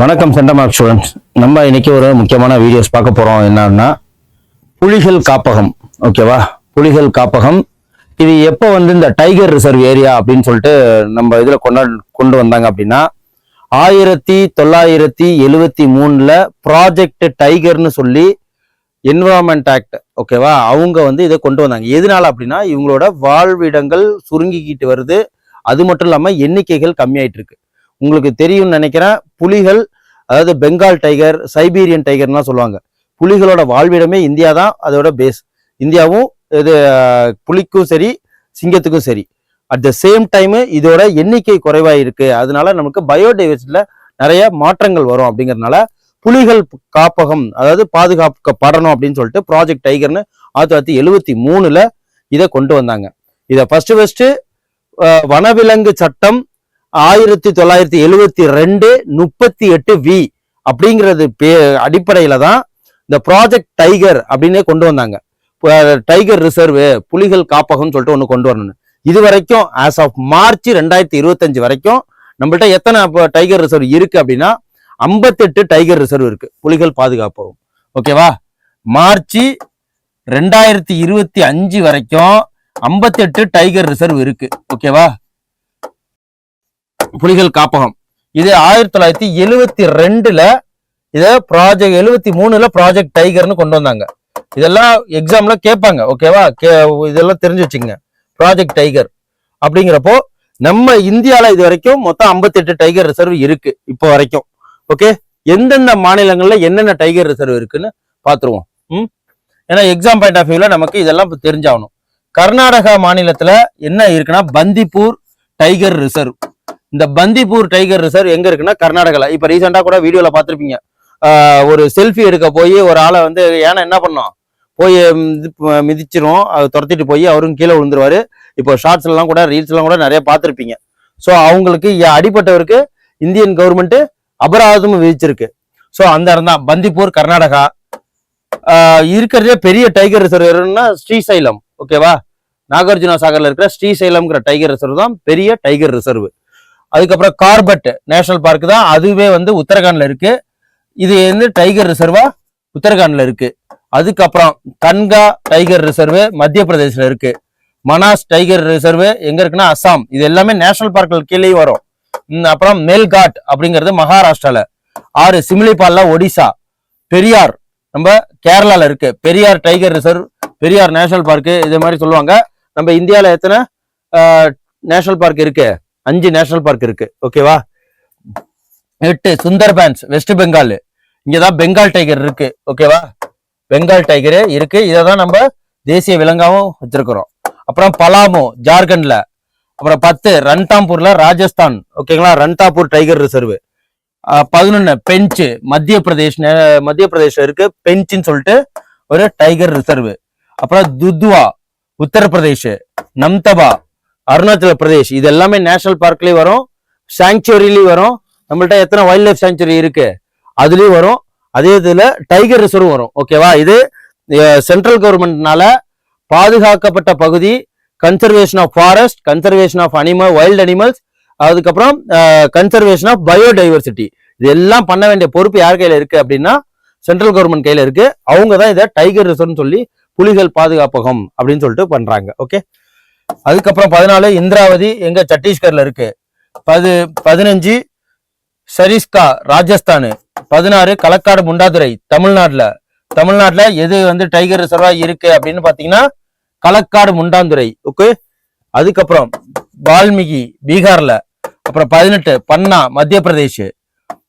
வணக்கம் சென்டமார்க் ஸ்டூடெண்ட்ஸ் நம்ம இன்னைக்கு ஒரு முக்கியமான வீடியோஸ் பார்க்க போறோம். என்னன்னா புலிகள் காப்பகம். ஓகேவா புலிகள் காப்பகம். இது எப்போ வந்து இந்த டைகர் ரிசர்வ் ஏரியா அப்படின்னு சொல்லிட்டு நம்ம இதில் கொண்டா கொண்டு வந்தாங்க அப்படின்னா ஆயிரத்தி தொள்ளாயிரத்தி எழுவத்தி மூணுல ப்ராஜெக்ட் டைகர்னு சொல்லி என்விரான்மெண்ட் ஆக்ட் ஓகேவா அவங்க வந்து இதை கொண்டு வந்தாங்க. எதனால அப்படின்னா இவங்களோட வாழ்விடங்கள் சுருங்கிக்கிட்டு வருது. அது மட்டும் இல்லாமல் எண்ணிக்கைகள் கம்மியாயிட்டு இருக்கு. உங்களுக்கு தெரியும்னு நினைக்கிறேன் புலிகள் அதாவது பெங்கால் டைகர் சைபீரியன் டைகர்லாம் சொல்லுவாங்க. புலிகளோட வாழ்விடமே இந்தியா தான் அதோட பேஸ் இந்தியாவும் இது புலிக்கும் சரி சிங்கத்துக்கும் சரி. அட் த சேம் டைம் இதோட எண்ணிக்கை குறைவாக இருக்குது அதனால நமக்கு பயோடைவர்சிட்டியில் நிறைய மாற்றங்கள் வரும் அப்படிங்கிறதுனால புலிகள் காப்பகம் அதாவது பாதுகாக்கப்படணும் அப்படின்னு சொல்லிட்டு ப்ராஜெக்ட் டைகர்னு ஆயிரத்தி தொள்ளாயிரத்தி எழுவத்தி மூணுல இதை கொண்டு வந்தாங்க. இதை ஃபர்ஸ்ட் ஃபர்ஸ்ட் வனவிலங்கு சட்டம் ஆயிரத்தி தொள்ளாயிரத்தி எழுவத்தி ரெண்டு முப்பத்தி எட்டு வி அப்படிங்கிறது பே அடிப்படையில தான் இந்த ப்ராஜெக்ட் டைகர் அப்படின்னே கொண்டு வந்தாங்க. டைகர் ரிசர்வ் புலிகள் காப்பகம்னு சொல்லிட்டு ஒன்று கொண்டு வரணும் இது வரைக்கும் ஆஸ் ஆஃப் மார்ச் ரெண்டாயிரத்தி இருபத்தஞ்சு வரைக்கும் நம்மள்ட்ட எத்தனை டைகர் ரிசர்வ் இருக்கு அப்படின்னா ஐம்பத்தெட்டு டைகர் ரிசர்வ் இருக்கு. புலிகள் பாதுகாப்பகம் ஓகேவா மார்ச் ரெண்டாயிரத்தி இருபத்தி அஞ்சு வரைக்கும் ஐம்பத்தெட்டு டைகர் ரிசர்வ் இருக்கு. ஓகேவா புலிகள் காப்பகம். இது ஆயிரத்தி தொள்ளாயிரத்தி எழுவத்தி ரெண்டுல இதை ப்ராஜெக்ட் எழுவத்தி மூணுல ப்ராஜெக்ட் டைகர்னு கொண்டு வந்தாங்க. இதெல்லாம் எக்ஸாம்ல கேட்பாங்க. ஓகேவா கே இதெல்லாம் தெரிஞ்சு வச்சுங்க ப்ராஜெக்ட் டைகர் அப்படிங்கிறப்போ நம்ம இந்தியாவில் இது வரைக்கும் மொத்தம் 58 டைகர் ரிசர்வ் இருக்கு. இப்போ வரைக்கும். ஓகே எந்தெந்த மாநிலங்கள்ல என்னென்ன டைகர் ரிசர்வ் இருக்குன்னு பாத்துருவோம் ம்? ஏன்னா எக்ஸாம் பாயிண்ட் ஆஃப் வியூல நமக்கு இதெல்லாம் தெரிஞ்சாகணும். கர்நாடகா மாநிலத்துல என்ன இருக்குன்னா பந்திப்பூர் டைகர் ரிசர்வ் இந்த பந்திப்பூர் டைகர் ரிசர்வ் எங்க இருக்குன்னா கர்நாடகால. இப்ப ரீசெண்டா கூட வீடியோல பாத்திருப்பீங்க ஒரு செல்ஃபி எடுக்க போய் ஒரு ஆளை வந்து ஏன்னா என்ன பண்ணோம்? போய் மிதிச்சிரும். அதை துரத்திட்டு போய் அவரும் கீழே விழுந்துருவாரு. இப்போ ஷார்ட்ஸ் எல்லாம் கூட ரீல்ஸ் எல்லாம் கூட நிறைய பார்த்துருப்பீங்க. ஸோ அவங்களுக்கு அடிப்பட்டவருக்கு இந்தியன் கவர்மெண்ட்டு அபராதமும் விதிச்சிருக்கு. ஸோ அந்த இடம் தான் பந்திப்பூர் கர்நாடகா. இருக்கிறதே பெரிய டைகர் ரிசர்வ்னா ஸ்ரீசைலம். ஓகேவா நாகார்ஜுனா சாகர்ல இருக்கிற ஸ்ரீசைலம்ங்கிற டைகர் ரிசர்வ் தான் பெரிய டைகர் ரிசர்வ் அதுக்கப்புறம் கார்பட் நேஷனல் பார்க் தான். அதுவே வந்து உத்தரகாண்ட்ல இருக்கு. இது வந்து டைகர் ரிசர்வா உத்தரகாண்ட்ல இருக்கு. அதுக்கப்புறம் கன்கா டைகர் ரிசர்வ் மத்திய பிரதேஷ்ல இருக்கு. மனாஸ் டைகர் ரிசர்வ் எங்க இருக்குன்னா அஸ்ஸாம் இது எல்லாமே நேஷனல் பார்க்கள் கீழே வரும். அப்புறம் மேல்காட் அப்படிங்கிறது மகாராஷ்டிரால. ஆறு சிமிலிபால்ல ஒடிசா. பெரியார் நம்ம கேரளால இருக்கு. Periyar tiger reserve Periyar national park இது மாதிரி சொல்லுவாங்க. நம்ம இந்தியாவில் எத்தனை நேஷனல் பார்க் இருக்கு? அஞ்சு நேஷனல் பார்க் இருக்கு. ஓகேவா? எட்டு சுந்தர்பேன்ஸ் வெஸ்ட் பெங்கால். இங்கதான் பெங்கால் டைகர் இருக்கு. ஓகேவா? பெங்கால் டைகர் இருக்கு. இதை தான் நம்ம தேசிய விலங்காவும் வச்சிருக்கிறோம். அப்புறம் பலாமோ ஜார்க்கண்ட்ல. அப்புறம் பத்து ரன்தாம்பூர்ல ராஜஸ்தான். ஓகேங்களா? Ranthambore tiger reserve. பதினொன்னு பெஞ்ச். மத்திய பிரதேஷ் நே- மத்திய பிரதேஷ்ல இருக்கு. பெஞ்சுன்னு சொல்லிட்டு ஒரு டைகர் ரிசர்வ். அப்புறம் துத்வா உத்தரப்பிரதேஷ் நம்தபா அருணாச்சல பிரதேஷ். இது எல்லாமே நேஷனல் பார்க்லயும் வரும். சாங்சுவரிலையும் வரும். நம்மள்ட்ட எத்தனை வைல்ட் லைஃப் சாங்சுவரி இருக்கு? அதுலயும் வரும். அதே இதுல டைகர் ரிசர்வ் வரும். ஓகேவா? இது சென்ட்ரல் கவர்மெண்ட்னால பாதுகாக்கப்பட்ட பகுதி conservation of forest conservation of animal wild animals அதுக்கப்புறம் கன்சர்வேஷன் ஆஃப் பயோடைவர்சிட்டி இது எல்லாம் பண்ண வேண்டிய பொறுப்பு யார் கையில இருக்கு அப்படின்னா சென்ட்ரல் கவர்மெண்ட் கையில இருக்கு. அவங்க தான் இதை டைகர் ரிசர்வ்னு சொல்லி புலிகள் பாதுகாப்பகம் அப்படின்னு சொல்லிட்டு பண்றாங்க. ஓகே அதுக்கப்புறம் பதினாலு இந்திராவதி எங்க சத்தீஸ்கர்ல இருக்கு. பது பதினஞ்சு சரிஸ்கா ராஜஸ்தானு. பதினாறு களக்காடு முண்டாதுரை தமிழ்நாட்டுல. தமிழ்நாட்டுல எது வந்து டைகர் ரிசர்வா இருக்கு அப்படின்னு பார்த்தீங்கன்னா களக்காடு முண்டாந்துறை. ஓகே அதுக்கப்புறம் வால்மீகி பீகார்ல. அப்புறம் பதினெட்டு பன்னா மத்திய பிரதேஷ்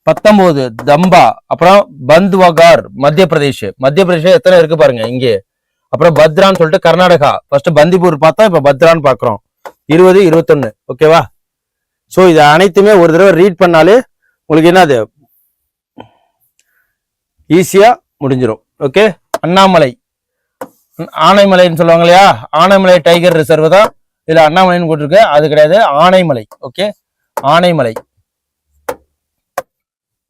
பத்தொன்பது தம்பா. அப்புறம் பந்த்வகார் மத்திய பிரதேஷ் மத்திய பிரதேஷ் எத்தனை இருக்கு பாருங்க இங்கே. அப்புறம் பத்ரான்னு சொல்லிட்டு கர்நாடகா. ஃபர்ஸ்ட் பந்திப்பூர் பார்த்தா இப்ப பத்ரான்னு பாக்குறோம் இருபது இருபத்தொன்னு. ஓகேவா சோ இது அனைத்துமே ஒரு தடவை ரீட் பண்ணாலே உங்களுக்கு என்னது? ஈஸியா முடிஞ்சிடும் ஓகே அண்ணாமலை. ஆனைமலைன்னு சொல்லுவாங்க இல்லையா ஆனைமலை டைகர் ரிசர்வ் தான் இதுல அண்ணாமலைன்னு போட்டிருக்கு. அது கிடையாது ஆனைமலை ஓகே ஆனைமலை.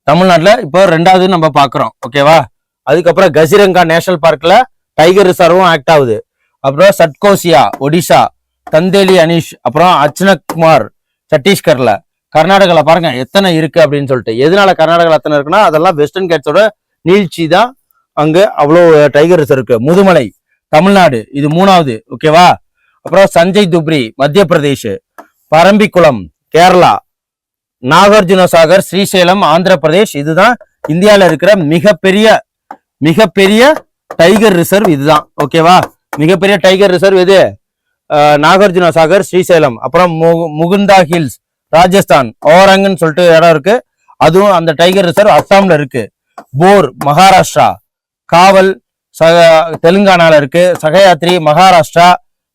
தமிழ்நாட்டுல இப்போ ரெண்டாவது நம்ம பாக்குறோம் ஓகேவா அதுக்கப்புறம் கசிரங்கா நேஷனல் பார்க்ல டைகர் ரிசர்வும் ஆக்ட் ஆகுது. அப்புறம் சட்கோசியா ஒடிஷா தந்தேலி அனீஷ் அப்புறம் அர்ச்சனகுமார் சத்தீஸ்கர்ல கர்நாடகாவில் பாருங்க எத்தனை இருக்கு அப்படின்னு சொல்லிட்டு. எதனால கர்நாடகாவில் எத்தனை இருக்குன்னா அதெல்லாம் வெஸ்டர்ன் கேட்ஸோட நீழ்ச்சி தான் அங்கே அவ்வளோ டைகர் ரிசர்வ் இருக்கு. முதுமலை தமிழ்நாடு இது மூணாவது ஓகேவா அப்புறம் சஞ்சய் துப்ரி மத்திய பிரதேஷ் பரம்பிக்குளம் கேரளா நாகார்ஜுன சாகர் ஸ்ரீசைலம் ஆந்திர பிரதேஷ் இதுதான் இந்தியாவில் இருக்கிற மிகப்பெரிய மிகப்பெரிய டைகர் ரிசர்வ் இதுதான் ஓகேவா மிகப்பெரிய டைகர் ரிசர்வ் எது? நாகார்ஜுனசாகர் நாகார்ஜுன சாகர் ஸ்ரீசைலம் அப்புறம் முகுந்தா ஹில்ஸ் ராஜஸ்தான் ஓரங்கன்னு சொல்லிட்டு இடம் இருக்கு. அதுவும் அந்த டைகர் ரிசர்வ் அஸ்ஸாம்ல இருக்கு. போர் மகாராஷ்டிரா காவல் சக தெலுங்கானால இருக்கு. சகயாத்ரி மகாராஷ்டிரா.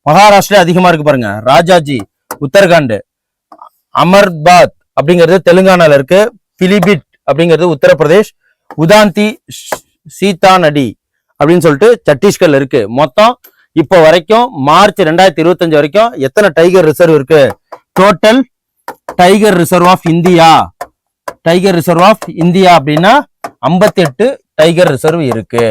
மகாராஷ்டிரா அதிகமா இருக்கு பாருங்க. ராஜாஜி உத்தரகாண்ட் அமர்பாத் அப்படிங்கிறது தெலுங்கானால இருக்கு. பிலிபிட் அப்படிங்கிறது உத்தரப்பிரதேஷ். உதாந்தி சீதா நடி அப்படின்னு சொல்லிட்டு சத்தீஸ்கர்ல இருக்கு. மொத்தம் இப்போ வரைக்கும் மார்ச் ரெண்டாயிரத்தி இருபத்தஞ்சு வரைக்கும் எத்தனை டைகர் ரிசர்வ் இருக்கு? Total tiger reserve of India. Tiger reserve of India அப்படின்னா 58 டைகர் ரிசர்வ் இருக்கு.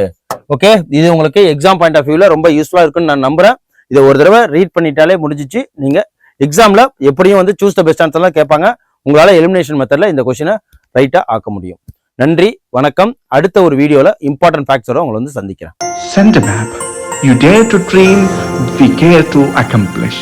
ஓகே இது உங்களுக்கு எக்ஸாம் பாயிண்ட் ஆஃப் வியூல ரொம்ப யூஸ்ஃபுல்லா இருக்குன்னு நான் நம்புறேன். இதை ஒரு தடவை ரீட் பண்ணிட்டாலே முடிஞ்சிச்சு. நீங்க எக்ஸாம்ல எப்படியும் வந்து சூஸ் த பெஸ்ட் ஆன்சர்லாம் கேட்பாங்க. உங்களால எலிமினேஷன் மெத்தட்ல இந்த கொஸ்டினை ரைட்டா ஆக்க முடியும். நன்றி வணக்கம். அடுத்த ஒரு வீடியோல இம்பார்ட்டன்ட் ஃபேக்ட்ஸோட உங்களை வந்து சந்திக்கிறேன். Send a map. You dare to dream, we care to accomplish.